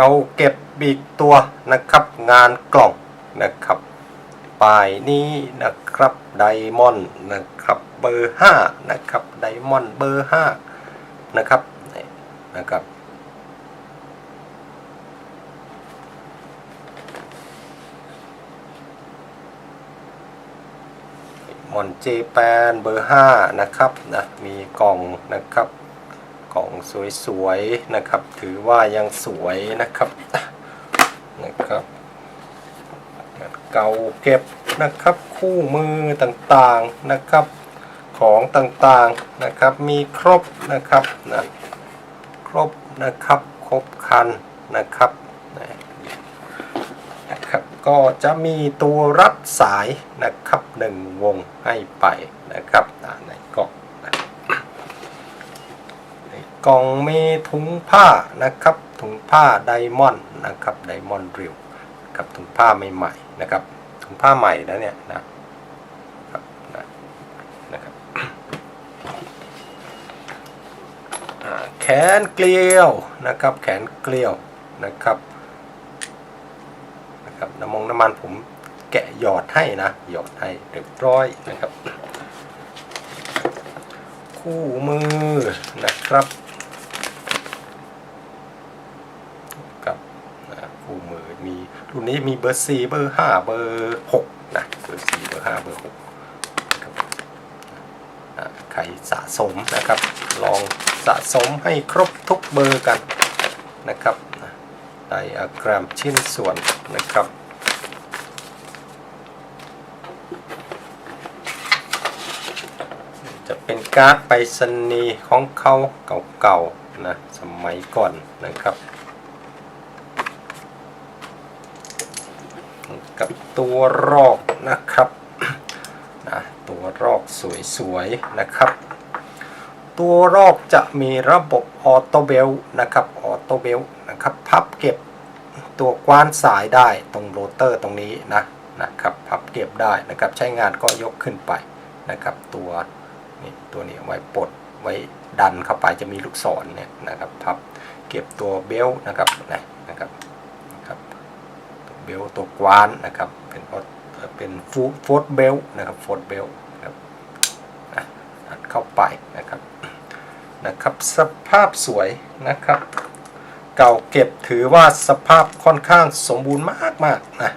เกาเก็บบีกตัวนะครับ งานกล่องนะครับป้ายนี้นะครับไดมอนด์นะครับเบอร์5นะครับไดมอนด์เบอร์5นะครับนะครับมอนเจแปนเบอร์5นะครับนะมีกล่องนะครับ กล่องสวยๆนะครับ ถือว่ายังสวยนะครับนะครับเก่าเก็บนะครับคู่มือต่างๆนะครับของต่างๆนะครับมีครบนะครับนะครบนะครับครบคันนะครับนะครับ ก็จะมีตัวรับสายนะครับหนึ่งวงให้ไปนะครับในกล่องนะใน กล่องมีถุงผ้านะครับ ถุงผ้าไดมอนด์นะครับไดมอนด์ริวกับถุงผ้าใหม่ๆนะครับ ถุงผ้าใหม่แล้วเนี่ยนะครับนะนะครับแขนเกลียวนะครับ แขนเกลียวนะครับนะครับน้ำมงน้ำมันผมแกะหยอดให้นะ หยอดให้เรียบร้อยนะครับ คู่มือนะครับนะคู่มือ มีรุ่นนี้มีเบอร์สี่เบอร์ห้าเบอร์หกนะเบอร์สี่เบอร์ห้าเบอร์หกครับอะใครสะสมนะครับ ลองสะสมให้ครบทุกเบอร์กันนะครับไดอะแกรมชิ้นส่วนนะครับจะเป็นการ์ดไปรษณีย์ของเขาเก่าๆนะสมัยก่อนนะครับ กับ ตัวรอกนะครับนะตัวรอกสวยๆนะครับ ตัวรอกจะมีระบบออโตเบลนะครับออโตเบลนะครับพับเก็บตัวกว้านสายได้ตรงโรเตอร์ตรงนี้นะนะครับพับเก็บได้นะครับใช้งานก็ยกขึ้นไปนะครับ ตัวนี่ตัวนี้ไว้ปลดไว้ดันเข้าไปจะมีลูกศรเนี่ยนะครับพับเก็บตัวเบลนะครับนะนะครับนะครับตัวเบลตัวกว้านนะครับ เป็นเป็นฟูดโฟดเบลนะครับโฟดเบลนะครับอัดเข้าไปนะครับนะครับสภาพสวยนะครับ เก่าเก็บถือว่าสภาพค่อนข้างสมบูรณ์มากมากๆนะ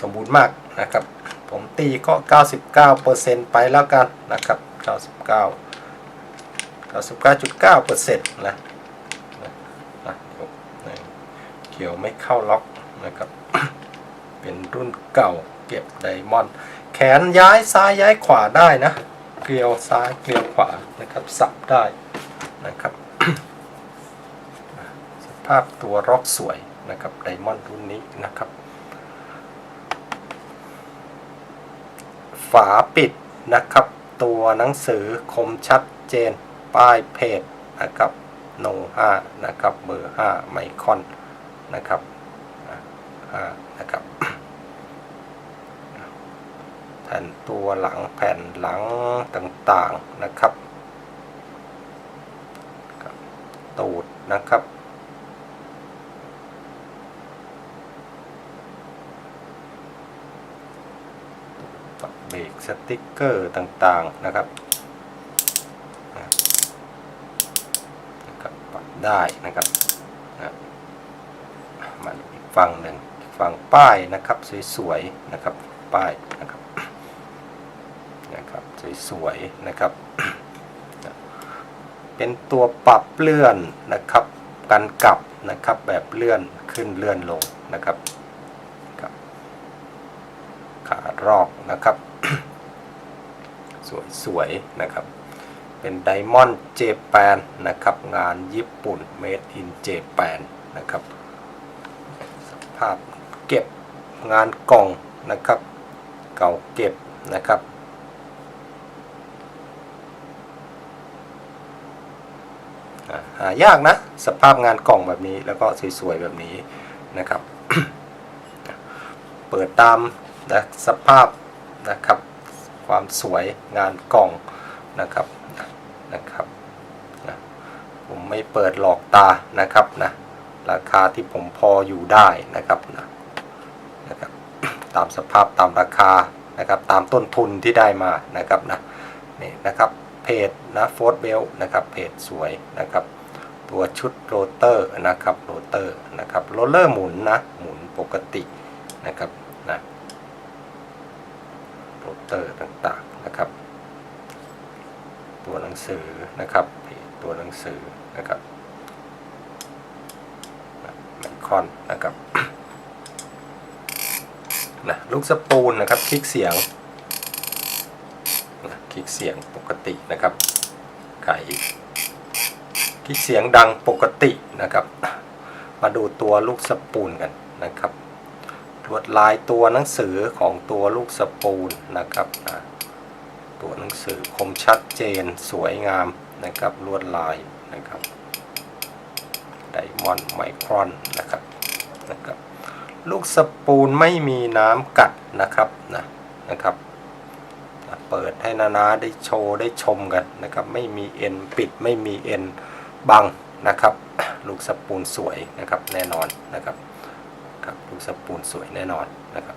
สมบูรณ์มากนะครับ ผมตีก็ 99%ไปแล้วกันนะครับ 99 99.9%นะนะนะเขียวไม่เข้าล็อกนะครับ เป็นรุ่นเก่าเก็บไดมอนด์แขนย้ายซ้ายย้ายขวาได้นะ เกลียวซ้ายเกลียวขวานะครับสับได้นะครับ สภาพตัวร็อกสวยนะครับไดมอนด์รุ่นนี้นะครับ ฝาปิดนะครับ ตัวหนังสือคมชัดเจนป้ายเพจนะครับโน5นะครับเบอร์ 5 ไมคอนนะครับอ่านะครับ แผ่นตัวหลังแผ่นหลังต่างๆนะครับตูดนะครับเบรกสติ๊กเกอร์ต่างๆนะครับนะครับปักได้นะครับนะมันอีกฝั่งหนึ่งฝั่งป้ายนะครับสวยๆนะครับป้ายนะครับ นะครับสวยๆนะครับเป็นตัวปรับเลื่อนนะครับกันกลับนะครับแบบเลื่อนขึ้นเลื่อนลงนะครับขารอกนะครับ สวยๆนะครับ เป็นไดมอนด์เจแปนนะครับ งานญี่ปุ่น Made in Japan นะครับสภาพเก็บงานกล่องนะครับ เก่าเก็บนะครับ อ่า หายากนะ สภาพงานกล่องแบบนี้แล้วก็สวยๆแบบนี้นะครับ เปิดตามนะสภาพนะครับ ความสวยงานกล่องนะครับนะครับนะผมไม่เปิดหลอกตานะครับนะราคาที่ผมพออยู่ได้นะครับนะนะครับตามสภาพตามราคานะครับ ตามต้นทุนที่ได้มานะครับนะนี่นะครับ จนะโฟร์เบลนะครับเพจสวยนะครับ ตัวชุดโรเตอร์นะครับโรเตอร์นะครับโรเลอร์หมุนนะหมุนปกตินะครับนะโรเตอร์ต่างๆนะครับ ตัวหนังสือนะครับเพจตัวหนังสือนะครับไมคอนนะครับนะลูกสปูนนะครับคลิกเสียง คลิกเสียงปกตินะครับไก่อีกคลิกเสียงดังปกตินะครับ มาดูตัวลูกสปูนกันนะครับลวดลายตัวหนังสือของตัวลูกสปูนนะครับตัวหนังสือคมชัดเจนสวยงามนะครับลวดลายนะครับไดมอนด์ไมครอนนะครับนะครับ ลูกสปูนไม่มีน้ำกัดนะครับนะนะครับ เปิดให้นานาได้โชว์ได้ชมกันนะครับ ไม่มีเอ็นปิดไม่มีเอ็นบังนะครับ ลูกสปูนสวยนะครับแน่นอนนะครับครับลูกสปูนสวยแน่นอนนะครับ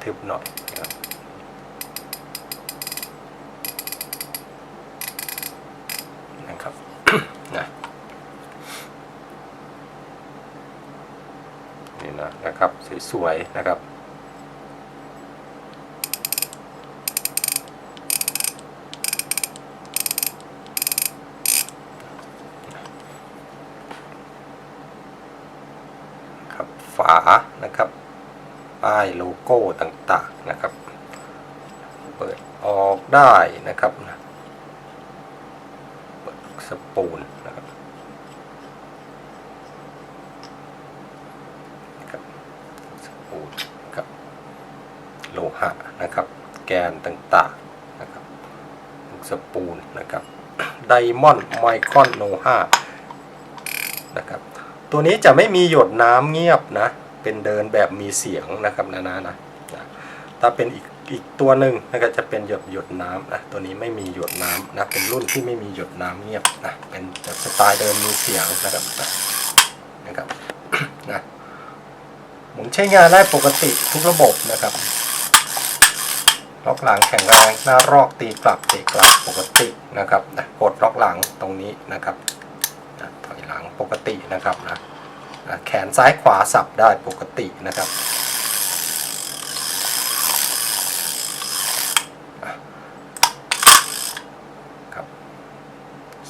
เทึบๆหน่อยนะครับนะครับนะนี่นะนะครับสวยๆนะครับ ฝานะครับ ป้ายโลโก้ต่างๆนะครับ เปิดออกได้นะครับเปิดสปูนนะครับสปูนครับโลหะนะครับ แกนต่างๆนะครับสปูนนะครับไดมอนด์ไมคอนโลหะนะครับ ตัวนี้จะไม่มีหยดน้ำเงียบนะ เป็นเดินแบบมีเสียงนะครับนะนะนะนะถ้าเป็นอีกอีกตัวหนึ่งนะครับจะเป็นหยดหยดน้ำนะตัวนี้ไม่มีหยดน้ำนะเป็นรุ่นที่ไม่มีหยดน้ำเงียบนะเป็นแบบสไตล์เดินมีเสียงนะครับนะครับนะหมุนใช้งานได้ปกติทุกระบบนะครับล็อกหลังแข็งแรงหน้ารอกตีกลับเตะกลับปกตินะครับนะกดล็อกหลังตรงนี้นะครับ ปกตินะครับนะแขนซ้ายขวาสับได้ปกตินะครับครับ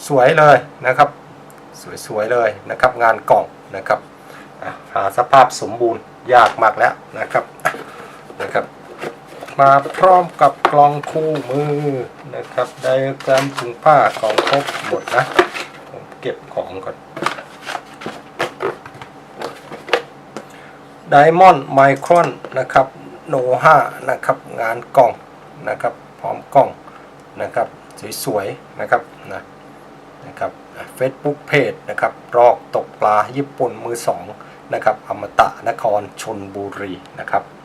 สวยเลยนะครับ สวยๆเลยนะครับงานกล่องนะครับหาสภาพสมบูรณ์ยากมากแล้วนะครับนะครับมาพร้อมกับกล่องคู่มือนะครับไดอะแกรมถุงผ้าของครบหมดนะ ผมเก็บของก่อน ไดมอนด์ไมครอนนะครับโนฮานะครับงานกล่องนะครับพร้อมกล่องนะครับสวยๆนะครับนะนะครับเฟซบุ๊กเพจนะครับรอกตกปลาญี่ปุ่นมือสองนะครับอมตะนครชนบุรีนะครับ